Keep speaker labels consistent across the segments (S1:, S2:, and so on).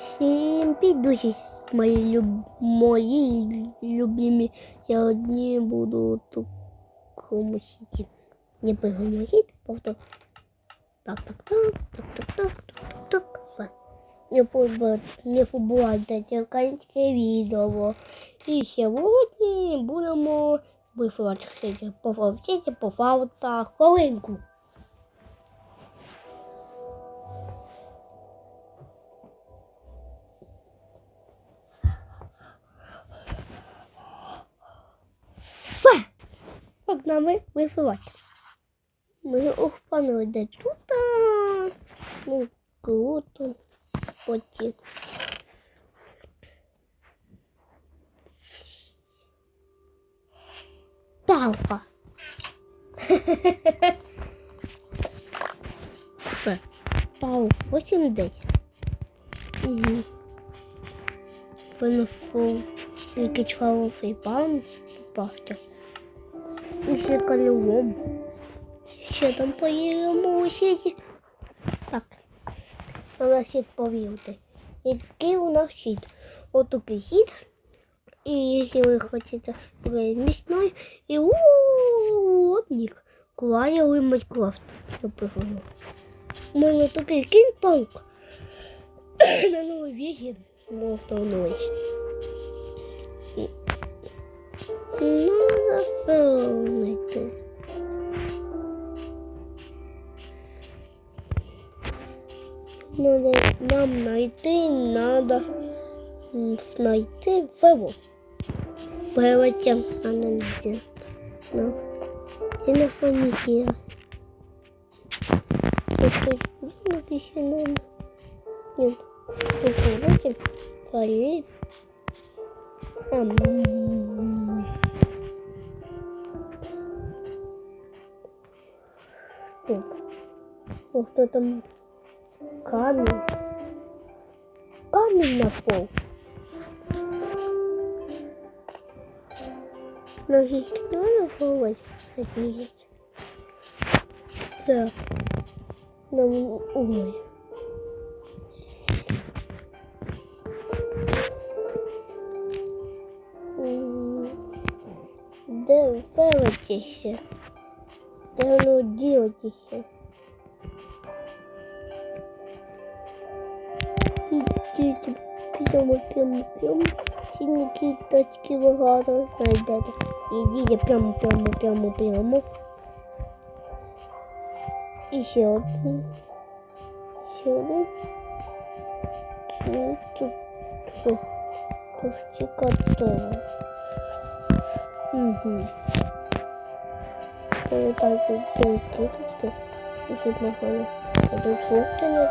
S1: Всім підуть мої люб... мої любимі. Я одні буду тут комусь. Не перегомогіть, повтор. Так, так, так, так, так, так, так, так. Не забудь, не забувайте цікавеньке відео. І сьогодні будемо вифлачити по фавчиті, по фавтах, хвилинку. Как нами вифивати. Ми ухпанули де тут. Ну, круто. Потім. Палка. Все. Палка. Потім десь. Угу. Винесу якийсь хороший пан попався. І ще колювом. Ще там поїдемо сіті. Так. У нас хід повівти. и такий у нас хід. Отакий хід. І якщо ви хочете міцною, і уотник. Клаяли Майнкрафт. Можна такий кінь паук. На новий вігін мов та новый another phone like this. Another, нам знайти надо знайти Веву. Величем, а не нігде. Ну, і на фамілія. Це щось думати ще нам. Ні, це величем, фамілія. Там, О, О кто там? Камень. Камень на пол. Но здесь кто на пол одеять? Так. Нам... Ой. Да, вылечись. Да ну делайте все. Идите, пьем, пьем, пьем. Синяки тачки багато. Найдете. Идите, пьем, пьем, пьем, пьем. Еще один. Еще один. Тут, тут, тут. Почти готово. Угу пальцы делают клеточки, еще нормально. Потом хлопки на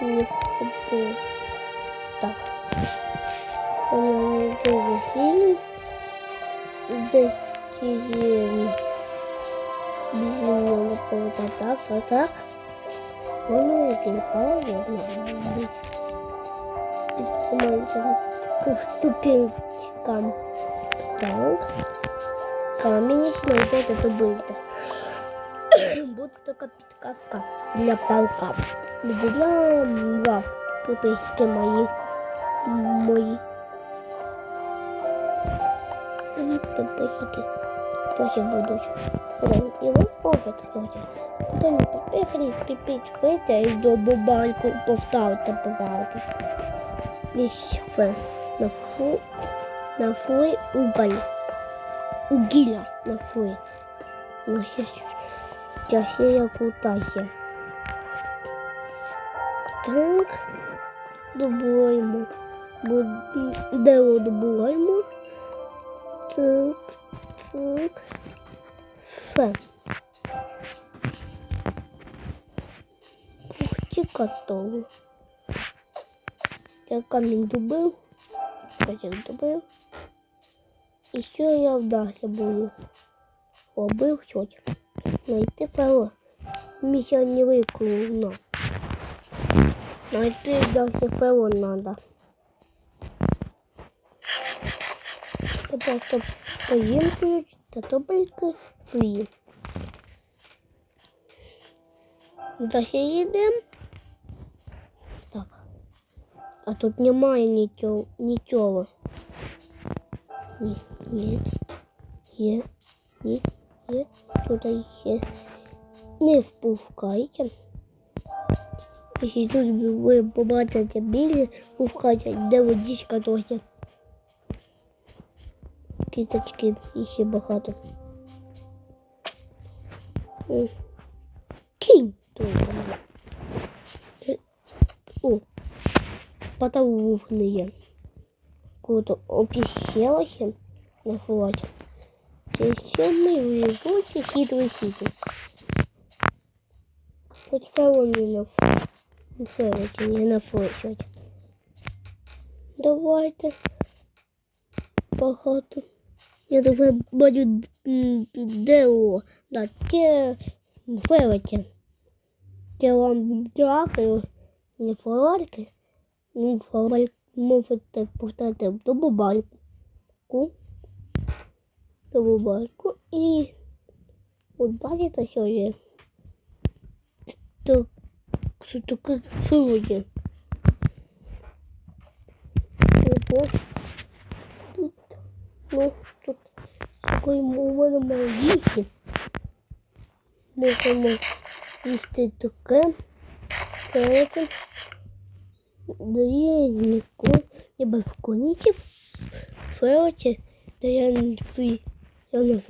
S1: не хлопки. Так. Так, так. Воно який пазл мабуть. Підкомандом по ступенькам. Так. Камень на вот это будет. Будет только подсказка для палка. Для лав. Попейки мои. Мои. Попейки. потім будуть і ви опит ходять. Потім поїхали, піпіть вийти і до бабальку поставити бабалки. Лісфе на фу на фуй, уголь. Угілля на фуй. Ну, я сія кутає. Так, добуваємо. Де добуваємо? Так. Так. Фе. Ух ты, готово. Я камень добыл. Камень добыл. Еще я вдався буду. Побив щось. Найти ну перо. Місія не виконано. Найти ну вдався перо надо. Це что? поємнують та топельки фрі. Далі їдемо. Так. А тут немає нічого. нічого. Ні, є, є, є, є, тут є. Не впускайте. Якщо тут ви побачите білі, впускайте, де водичка трохи. Кіточки і ще багато. М. Кинь тут. Е, О, потолок не є. Круто опіщелося на флоті. Це сьомий вибуті хитрий хитрий. Хоч фелоні на флоті, не на флоті. Давайте. Багато. Я думаю, бачу део. на те фейвоки. Те вам дякую. Не фейвоки. Ну, фейвоки можете поставити до бабальку. До бабальку. І от бачите, що є. Так, що таке сьогодні. Ось тут, ну, тут такої у мене має їсти. Можемо їсти таке. Це дає ніколи не балконіки фелоті, де я твій я не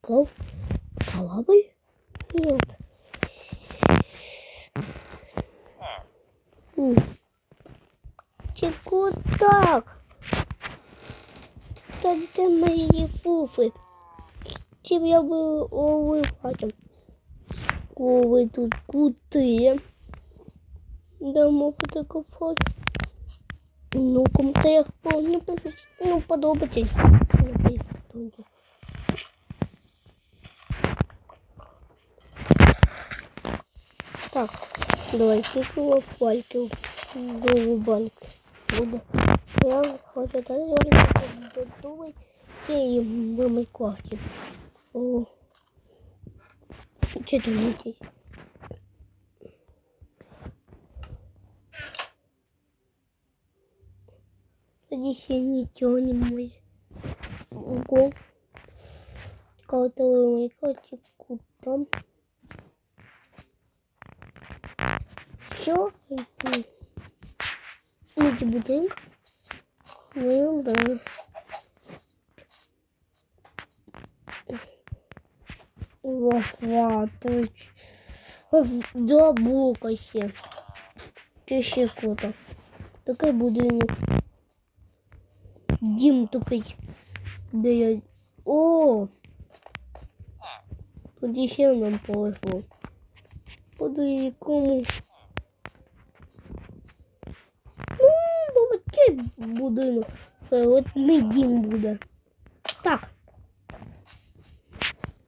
S1: кав калабль. Нет. Чего так? Та де мої фуфи? Чим я би випадав? Коли тут кути? Да, мов таку фото. Ну, в коментарях по- не пишіть. Ну, подобається. Не пишіть. Так, давай кикнула пальки. Другу бальку. Буде. Я хочу далі додумати цієї мами кварті. О. Чи думаєте? Тоді ще нічого немає. Ого. Кого-то мої котику там. Все. Міді будинок. Ну, да. Лохватович. Два блока ще. Ще круто. Такий будинок. Дім такий. Де я. О! Тут ще нам повезло. Буду якому. Ну, окей, будинок. Е, От мій дім буде. Так.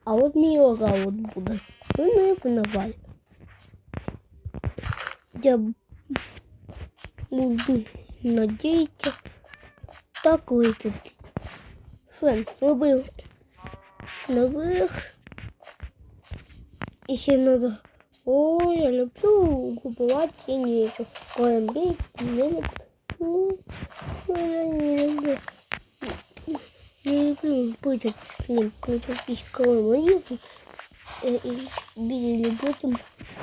S1: А от мій ора от буде. Ви не винувай. Я буду надіятися так витратити. Все, робив наверх. І ще надо. Ой, я люблю купувати синічу. Коли не люблю. Ну, я не люблю. Не люблю с ним, пытать их колонию. И били потом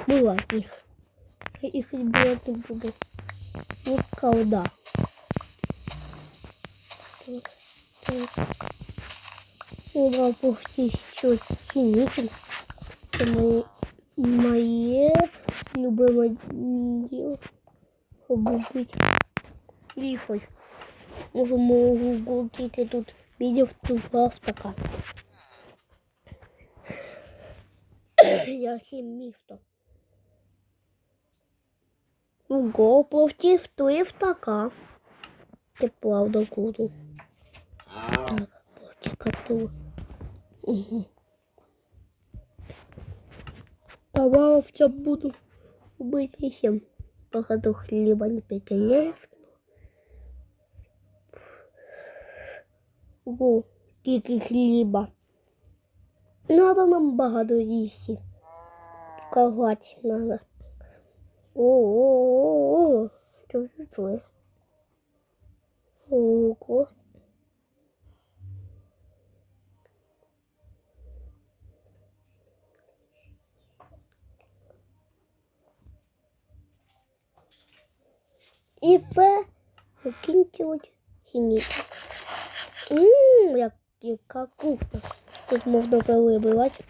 S1: бывать их. Их бывать не буду. Никогда. Ура, почти что синицын. Это мои, мое любимое дело. Побыть лихой. Може, можу тільки тут відів тупав така. Я ще місто. Ого, плавтів туїв така. Ти правда куду. Так, плавтіка ту. Угу. Давай буду убить всем. Походу хлеба не перегоняев. Ого, скільки хліба. Надо нам багато їсти. Ковать надо. О-о-о-о. Що це таке? Ого. І все закінчилось хініка. Ммм, як, яка кухня. Тут можна вибивати.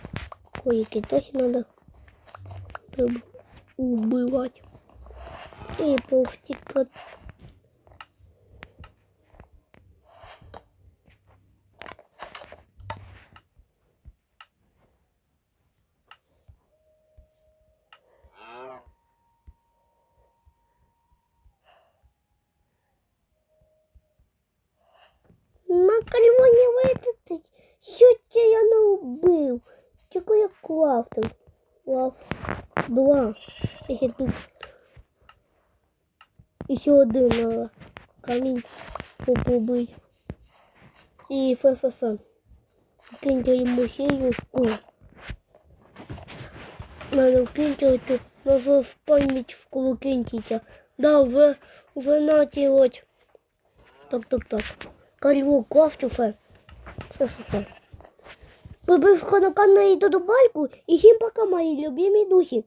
S1: Кое-які точно надо приб- убивати. І повтікати. На кальвоні витратить. Що це я не вбив? Тільки я клав там. Клав. Два. І ще тут. І ще один надо. Камінь побить. І фе-фе-фе. Киньте йому сіюшку. Надо вкиньте, надо в пам'ять в колокинтіся. Да, вже, вже натілоть. Так, так, так. Кальву кофту фе. Фе, фе, фе. Побив канакан на їду до бальку і всім пока мої любимі духи.